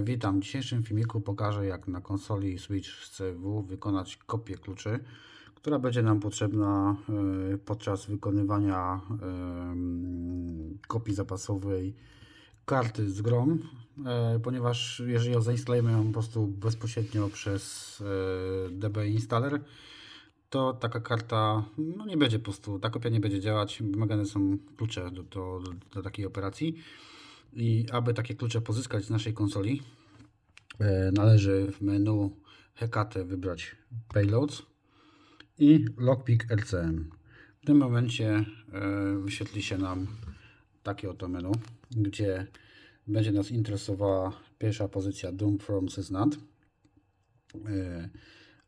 Witam. W dzisiejszym filmiku pokażę jak na konsoli Switch CW wykonać kopię kluczy, która będzie nam potrzebna e, podczas wykonywania em, kopii zapasowej karty z grą, e, ponieważ jeżeli ją zainstalujemy ją po prostu bezpośrednio przez e, DB Installer, to taka karta no nie będzie po prostu, ta kopia nie będzie działać, wymagane są klucze do, do, do takiej operacji. I aby takie klucze pozyskać z naszej konsoli, e, należy w menu Hekate wybrać Payloads i Lockpick LCM. W tym momencie e, wyświetli się nam takie oto menu, gdzie będzie nas interesowała pierwsza pozycja Doom from Sysnat. E,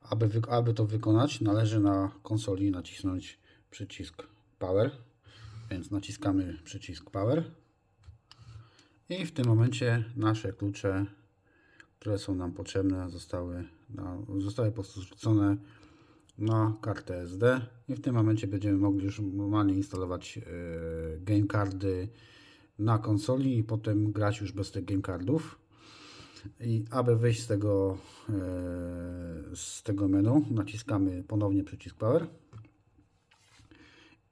Aby, aby to wykonać, należy na konsoli nacisnąć przycisk Power. Więc naciskamy przycisk Power. I w tym momencie nasze klucze, które są nam potrzebne, zostały, na, zostały po prostu zrzucone na kartę SD. I w tym momencie będziemy mogli już normalnie instalować e, game cardy na konsoli i potem grać już bez tych game cardów. I aby wyjść z tego, e, z tego menu, naciskamy ponownie przycisk Power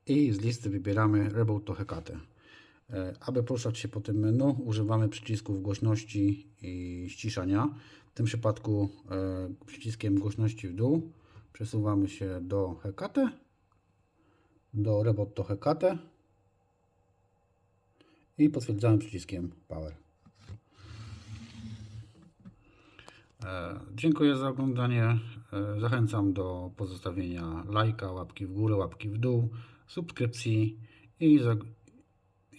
i z listy wybieramy Reboot to Hekate. E, Aby poruszać się po tym menu, używamy przycisków głośności i ściszania. W tym przypadku e, przyciskiem głośności w dół przesuwamy się do Hekate, do Reboot to Hekate i potwierdzamy przyciskiem Power. E, Dziękuję za oglądanie. Zachęcam do pozostawienia lajka, łapki w górę, łapki w dół, subskrypcji i,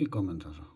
i komentarza.